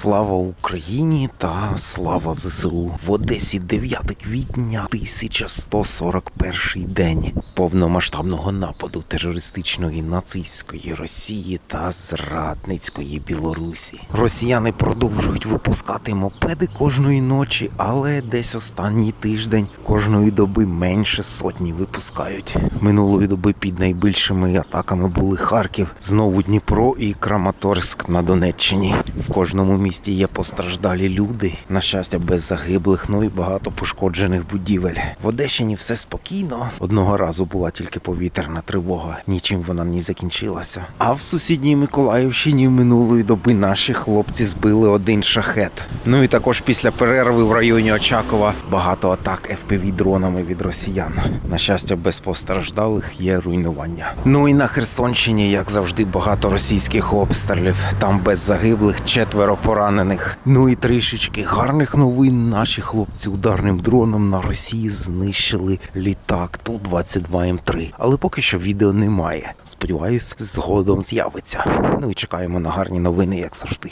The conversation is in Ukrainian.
Слава Україні та слава ЗСУ. В Одесі 9 квітня 1141 день повномасштабного нападу терористичної нацистської Росії та зрадницької Білорусі. Росіяни продовжують випускати мопеди кожної ночі, але десь останній тиждень кожної доби менше сотні випускають. Минулої доби під найбільшими атаками були Харків, знову Дніпро і Краматорськ на Донеччині. В кожному місті є постраждалі люди. На щастя, без загиблих, ну і багато пошкоджених будівель. В Одещині все спокійно. Одного разу була тільки повітряна тривога. Нічим вона не закінчилася. А в сусідній Миколаївщині минулої доби наші хлопці збили один шахет. Ну і також після перерви в районі Очакова багато атак fpv дронами від росіян. На щастя, без постраждалих є руйнування. Ну і на Херсонщині, як завжди, багато російських обстрілів. Там без загиблих четверо поранених. Ну і трішечки гарних новин. Наші хлопці ударним дроном на Росії знищили літак Ту-22М3. Але поки що відео немає. Сподіваюсь, згодом з'явиться. Ну і чекаємо на гарні новини, як завжди.